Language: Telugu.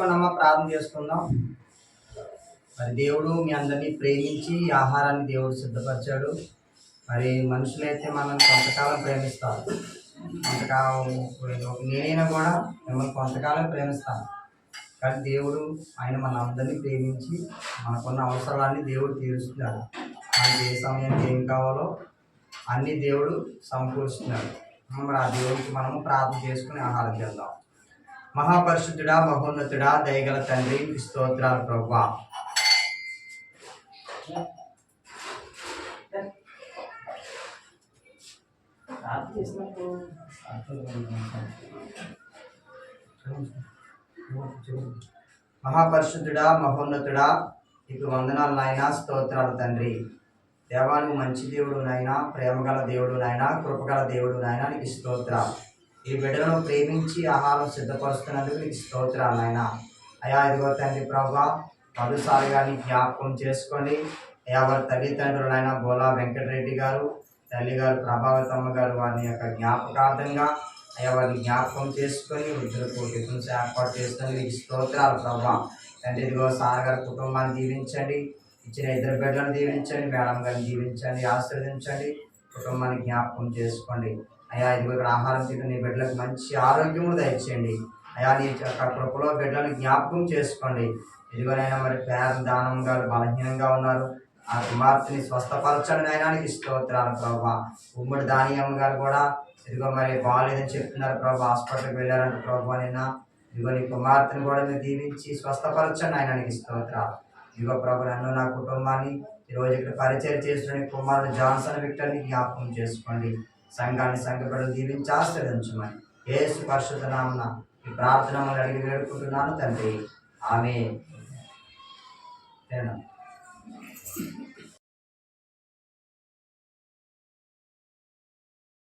మూసుకొని అమ్మ ప్రార్థన చేసుకుందాం. మరి దేవుడు మీ అందరినీ ప్రేమించి ఆహారాన్ని దేవుడు సిద్ధపరిచాడు. మరి మనుషులైతే మనల్ని కొంతకాలం ప్రేమిస్తారు కొంతకాలం నేనైనా కూడా మిమ్మల్ని కొంతకాలం ప్రేమిస్తాను. కానీ దేవుడు ఆయన మన అందరినీ ప్రేమించి మనకున్న అవసరాలన్నీ దేవుడు తీరుస్తున్నాడు. మనకి ఏ సమయానికి ఏం కావాలో అన్ని దేవుడు సమకూరుస్తున్నాడు. మరి ఆ దేవుడికి మనము ప్రార్థన చేసుకుని ఆహారం చేద్దాం మహాపరిశుద్ధుడా మహోన్నతుడా దయగల తండ్రి స్తోత్రాలు ప్రభా మహాపరిశుద్ధుడా మహోన్నతుడా నీకు వందనాలు నాయన స్తోత్రాలు తండ్రి. దేవానికి మంచి దేవుడు నాయన ప్రేమగల దేవుడు నాయన కృపగల దేవుడు నాయన నీకు స్తోత్రాలు. ఈ బిడ్డను ప్రేమించి ఆహారం సిద్ధపరుస్తున్నందుకు నీకు స్తోత్రాలు అయా ఇదిగో తండ్రి ప్రభా పలుసారి నీ జ్ఞాపకం చేసుకోండి అయా వారి తల్లిదండ్రులైన బోలా వెంకటరెడ్డి గారు తల్లి గారు ప్రభావతమ్మ గారు వారి యొక్క జ్ఞాపకార్థంగా అయ్యా వారిని జ్ఞాపకం చేసుకొని వృద్ధులకు టిఫిన్స్ ఏర్పాటు చేస్తుంది మీకు స్తోత్రాలు ప్రభా. తండ్రి ఇదిగో సార్ గారి కుటుంబాన్ని దీవించండి ఇచ్చిన ఇద్దరు బిడ్డలను దీవించండి మేడం గారిని దీవించండి ఆశీర్వదించండి కుటుంబాన్ని జ్ఞాపకం చేసుకోండి. అయ్యా ఇదిగో ఇక్కడ ఆహారం తిని నీ బిడ్డలకు మంచి ఆరోగ్యం కూడా దయచేయండి. అయా నీ కృపలో బిడ్డలను జ్ఞాపకం చేసుకోండి. ఇదిగోనైనా మరి పేద దానంగా గారు బలహీనంగా ఉన్నారు. ఆ కుమార్తెని స్వస్థపరచండి నయనానికి స్తోత్రాలు ప్రభా. ఉమ్మడి దానియమ్మ గారు కూడా ఇదిగో మరి బాగాలేదని చెప్తున్నారు ప్రభా. హాస్పిటల్కి వెళ్ళారంట ప్రభా నైనా ఇదిగో నీ కుమార్తెను కూడా మీరు దీవించి స్వస్థపరచండి ఆయనకి స్తోత్రాలు. ఇదిగో ప్రభు నన్ను నా కుటుంబాన్ని ఈరోజు ఇక్కడ పరిచయం చేస్తున్న కుమారుడు జాన్సన్ విక్టర్ని జ్ఞాపకం చేసుకోండి. సంఘాన్ని సంఘపడలు దీవించి ఆశ్రదించమని ఏసు పరిశుద్ధ నామన ఈ ప్రార్థనలు అడిగి వేడుకుంటున్నాను తండ్రి. ఆమె